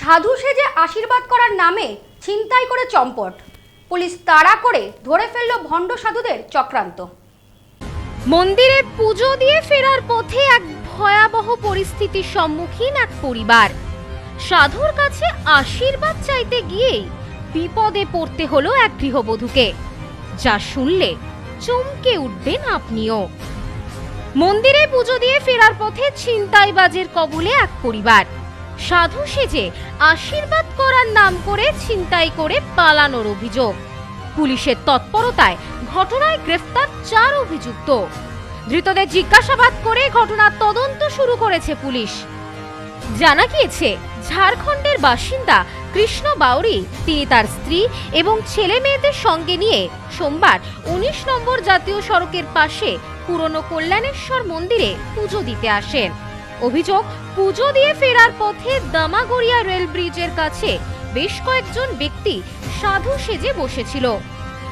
সাধু সেজে আশীর্বাদ করার নামে ছিনতাই করে চম্পট। পুলিশ তাড়া করে ধরে ফেলল ভণ্ড সাধুদের চক্রান্ত। মন্দিরে পুজো দিয়ে ফেরার পথে এক ভয়াবহ পরিস্থিতির সম্মুখীন এক পরিবার। সাধুর কাছে আশীর্বাদ চাইতে গিয়েই বিপদে পড়তে হলো এক গৃহবধূকে। যা শুনলে চমকে উঠবেন আপনিও। মন্দিরে পুজো দিয়ে ফেরার পথে ছিনতাইবাজের কবলে এক পরিবার। সাধু সেজে আশীর্বাদ করার নাম করে ছিনতাই করে পালানোর অভিযোগ। পুলিশের তৎপরতায় ঘটনায় গ্রেফতার চার অভিযুক্ত। ধৃতদের জিজ্ঞাসাবাদ করে ঘটনার তদন্ত শুরু করেছে পুলিশ। জানা গিয়েছে, ঝাড়খণ্ডের বাসিন্দা কৃষ্ণ বাউরি, তিনি তার স্ত্রী এবং ছেলে মেয়েদের সঙ্গে নিয়ে সোমবার উনিশ নম্বর জাতীয় সড়কের পাশে পুরনো কল্যাণেশ্বর মন্দিরে পুজো দিতে আসেন। অভিযোগ, পুজো দিয়ে ফেরার পথে দামাগড়িয়া রেল ব্রিজের কাছে বেশ কয়েকজন ব্যক্তি সাধু সেজে বসেছিল।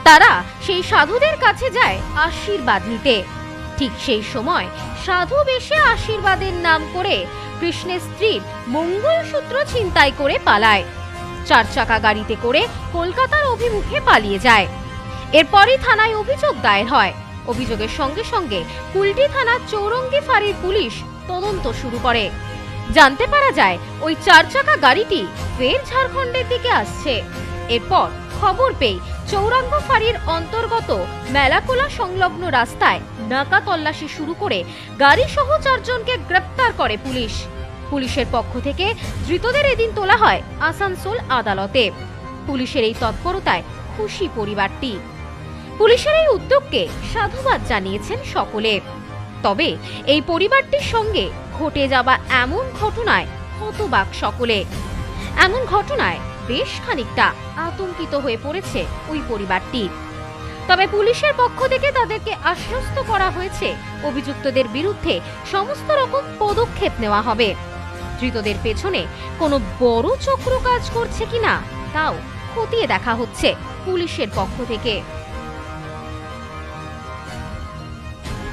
তারা সেই সাধুদের কাছে যায় আশীর্বাদ নিতে। ঠিক সেই সময় সাধু বেশে আশীর্বাদের নাম করে কৃষ্ণের স্ত্রীর মঙ্গলসূত্র ছিনতাই করে পালায়। চার চাকা গাড়িতে করে কলকাতার অভিমুখে পালিয়ে যায়। এরপরই থানায় অভিযোগ দায়ের হয়। অভিযোগের সঙ্গে সঙ্গে কুলটি থানার চৌরঙ্গি ফাঁড়ির পুলিশ তদন্ত শুরু করে। জানতে পারা যায়, ওই চার চাকা গাড়িটি ফের ঝাড়খণ্ডের দিকে আসছে। এরপর খবর পেয়ে চৌরাঙ্গ ফাঁড়ির অন্তর্গত মেলাকোলা সংলগ্ন রাস্তায় নাকা তল্লাশি শুরু করে গাড়ি সহ চারজনকে গ্রেপ্তার করে পুলিশ। পুলিশের পক্ষ থেকে ধৃতদের এদিন তোলা হয় আসানসোল আদালতে। পুলিশের এই তৎপরতায় খুশি পরিবারটি। পুলিশের এই উদ্যোগকে সাধুবাদ জানিয়েছেন সকলে। তবে এই পরিবারটির সঙ্গে ঘটে যাওয়া এমন ঘটনায় হতবাক সকলে। এমন ঘটনায় বেশ খানিকটা আতঙ্কিত হয়ে পড়েছে ওই পরিবারটি। তবে পুলিশের পক্ষ থেকে তাদেরকে আশ্বস্ত করা হয়েছে, অভিযুক্তদের বিরুদ্ধে সমস্ত রকম পদক্ষেপ নেওয়া হবে। ধৃতদের পেছনে কোনো বড় চক্র কাজ করছে কিনা, তাও খতিয়ে দেখা হচ্ছে পুলিশের পক্ষ থেকে।